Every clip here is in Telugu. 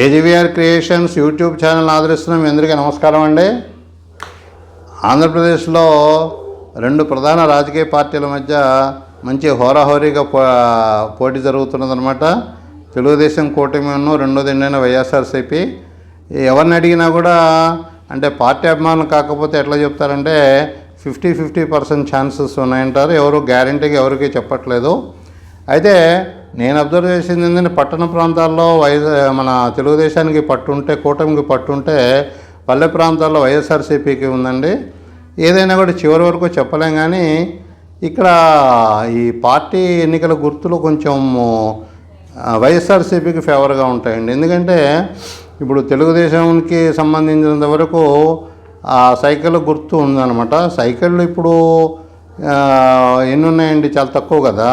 ఏజీవీఆర్ క్రియేషన్స్ యూట్యూబ్ ఛానల్ ఆదరిస్తున్న మీ అందరికీ నమస్కారం అండి. ఆంధ్రప్రదేశ్లో రెండు ప్రధాన రాజకీయ పార్టీల మధ్య మంచి హోరాహోరీగా పో పోటీ జరుగుతున్నదనమాట తెలుగుదేశం కూటమిను రెండోది ఎండైన వైఎస్ఆర్సీపీ. ఎవరిని అడిగినా కూడా అంటే పార్టీ అభిమానులు కాకపోతే ఎట్లా చెప్తారంటే ఫిఫ్టీ ఫిఫ్టీ పర్సెంట్ ఛాన్సెస్ ఉన్నాయంటారు. ఎవరు గ్యారంటీగా ఎవరికి చెప్పట్లేదు. అయితే నేను అబ్జర్వ్ చేసింది ఏంటంటే పట్టణ ప్రాంతాల్లో వైఎస్ మన తెలుగుదేశానికి పట్టుంటే కూటమికి పట్టుంటే పల్లె ప్రాంతాల్లో వైఎస్ఆర్సీపీకి ఉందండి. ఏదైనా కూడా చివరి వరకు చెప్పలేం కానీ ఇక్కడ ఈ పార్టీ ఎన్నికల గుర్తులు కొంచెం వైఎస్ఆర్సీపీకి ఫేవర్గా ఉంటాయండి. ఎందుకంటే ఇప్పుడు తెలుగుదేశానికి సంబంధించినంత వరకు ఆ సైకిల్ గుర్తు ఉందన్నమాట. సైకిళ్ళు ఇప్పుడు ఎన్ని ఉన్నాయండి చాలా తక్కువ కదా.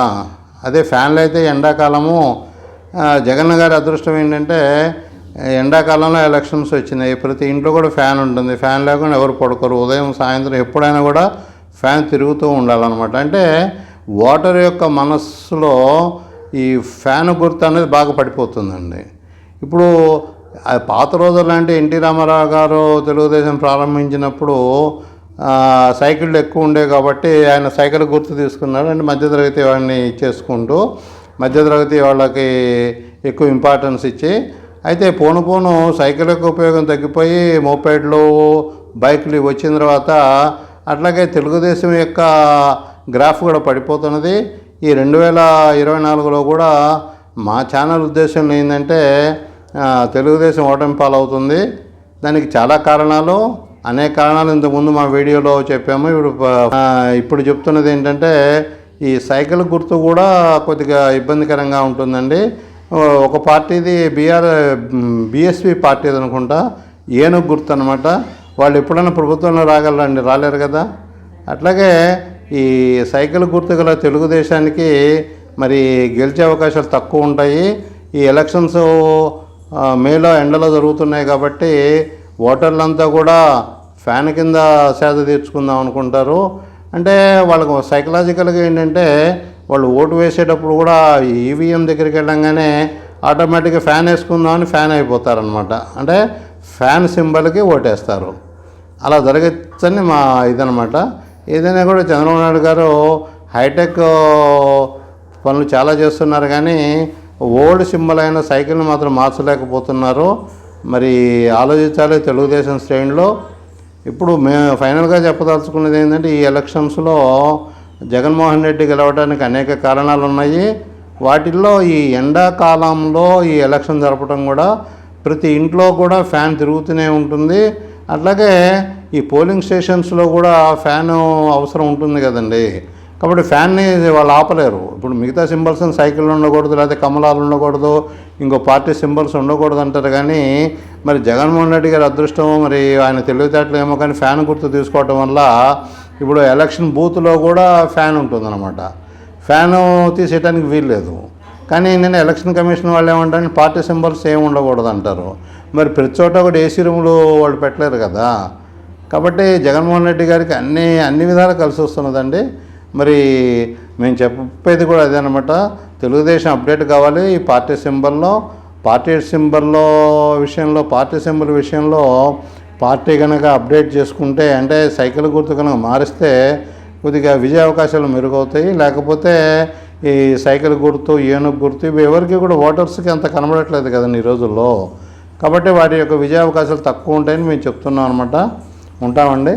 అదే ఫ్యాన్లు అయితే ఎండాకాలము జగన్ గారి అదృష్టం ఏంటంటే ఎండాకాలంలో ఎలక్షన్స్ వచ్చినాయి. ప్రతి ఇంట్లో కూడా ఫ్యాన్ ఉంటుంది. ఫ్యాన్ లేకుండా ఎవరు పడుకోరు. ఉదయం సాయంత్రం ఎప్పుడైనా కూడా ఫ్యాన్ తిరుగుతూ ఉండాలన్నమాట. అంటే ఓటర్ యొక్క మనస్సులో ఈ ఫ్యాన్ గుర్తు అనేది బాగా పడిపోతుందండి. ఇప్పుడు పాత రోజుల్లో అంటే ఎన్టీ రామారావు గారు తెలుగుదేశం ప్రారంభించినప్పుడు సైకిళ్ళు ఎక్కువ ఉండే కాబట్టి ఆయన సైకిల్ గుర్తు తీసుకున్నాడు అంటే మధ్యతరగతి వాళ్ళని చేసుకుంటూ మధ్యతరగతి వాళ్ళకి ఎక్కువ ఇంపార్టెన్స్ ఇచ్చి అయితే పోను పోను సైకిల్ యొక్క ఉపయోగం తగ్గిపోయి మోపేడ్లు బైకులు వచ్చిన తర్వాత అట్లాగే తెలుగుదేశం యొక్క గ్రాఫ్ కూడా పడిపోతున్నది. ఈ రెండు వేల ఇరవై నాలుగులో కూడా మా ఛానల్ ఉద్దేశం ఏంటంటే తెలుగుదేశం ఓటమి పాలవుతుంది దానికి చాలా కారణాలు. అనేక కారణాలు ఇంతకుముందు మా వీడియోలో చెప్పాము. ఇప్పుడు ఇప్పుడు చెప్తున్నది ఏంటంటే ఈ సైకిల్ గుర్తు కూడా కొద్దిగా ఇబ్బందికరంగా ఉంటుందండి. ఒక పార్టీది బీఆర్ బీఎస్పీ పార్టీ అనుకుంటా ఏనుగు గుర్తు అనమాట వాళ్ళు ఎప్పుడైనా ప్రభుత్వంలో రాగలరండి రాలేరు కదా? అట్లాగే ఈ సైకిల్ గుర్తు గల తెలుగుదేశానికి మరి గెలిచే అవకాశాలు తక్కువ ఉంటాయి. ఈ ఎలక్షన్స్ మేలో ఎండలో జరుగుతున్నాయి కాబట్టి ఓటర్లంతా కూడా ఫ్యాన్ కింద సేద తీర్చుకుందాం అనుకుంటారు. అంటే వాళ్ళకు సైకలాజికల్గా ఏంటంటే వాళ్ళు ఓటు వేసేటప్పుడు కూడా ఈవీఎం దగ్గరికి వెళ్ళంగానే ఆటోమేటిక్గా ఫ్యాన్ వేసుకుందామని ఫ్యాన్ అయిపోతారనమాట అంటే ఫ్యాన్ సింబల్కి ఓటేస్తారు. అలా జరగచ్చని మా ఇదనమాట ఏదైనా కూడా చంద్రబాబు నాయుడు గారు హైటెక్ పనులు చాలా చేస్తున్నారు కానీ ఓల్డ్ సింబల్ అయిన సైకిల్ని మాత్రం మార్చలేకపోతున్నారు. మరి ఆలోచించాలి తెలుగుదేశం శ్రేణిలో. ఇప్పుడు మేము ఫైనల్గా చెప్పదలుచుకున్నది ఏంటంటే ఈ ఎలక్షన్స్లో జగన్మోహన్ రెడ్డి గెలవడానికి అనేక కారణాలు ఉన్నాయి వాటిల్లో ఈ ఎండాకాలంలో ఈ ఎలక్షన్ జరపడం కూడా ప్రతి ఇంట్లో కూడా ఫ్యాన్ తిరుగుతూనే ఉంటుంది. అట్లాగే ఈ పోలింగ్ స్టేషన్స్లో కూడా ఫ్యాను అవసరం ఉంటుంది కదండి. కాబట్టి ఫ్యాన్ని వాళ్ళు ఆపలేరు. ఇప్పుడు మిగతా సింబల్స్ సైకిల్ ఉండకూడదు లేకపోతే కమలాలు ఉండకూడదు ఇంకో పార్టీ సింబల్స్ ఉండకూడదు అంటారు. కానీ మరి జగన్మోహన్ రెడ్డి గారి అదృష్టం మరి ఆయన తెలివితేటలు ఏమో కానీ ఫ్యాన్ గుర్తు తీసుకోవటం వల్ల ఇప్పుడు ఎలక్షన్ బూత్లో కూడా ఫ్యాన్ ఉంటుందన్నమాట. ఫ్యాన్ తీసేయడానికి వీల్లేదు. కానీ నేను ఎలక్షన్ కమిషన్ వాళ్ళు ఏమంటారు పార్టీ సింబల్స్ ఏమి ఉండకూడదు అంటారు. మరి ప్రతి చోట కూడా ఏసీ రూములు వాళ్ళు పెట్టలేరు కదా. కాబట్టి జగన్మోహన్ రెడ్డి గారికి అన్ని అన్ని విధాలు కలిసి వస్తున్నదండి. మరి మేము చెప్పేది కూడా అదే అనమాట తెలుగుదేశం అప్డేట్ కావాలి ఈ పార్టీ సింబల్లో. పార్టీ సింబల్లో విషయంలో పార్టీ సింబల్ విషయంలో పార్టీ కనుక అప్డేట్ చేసుకుంటే అంటే సైకిల్ గుర్తు కనుక మారిస్తే కొద్దిగా విజయ అవకాశాలు మెరుగవుతాయి. లేకపోతే ఈ సైకిల్ గుర్తు ఏనుగు గుర్తు ఇవి ఎవరికి కూడా ఓటర్స్కి అంత కనబడట్లేదు కదండి ఈ రోజుల్లో. కాబట్టి వాటి యొక్క విజయ అవకాశాలు తక్కువ ఉంటాయని మేము చెప్తున్నాం అనమాట ఉంటామండి?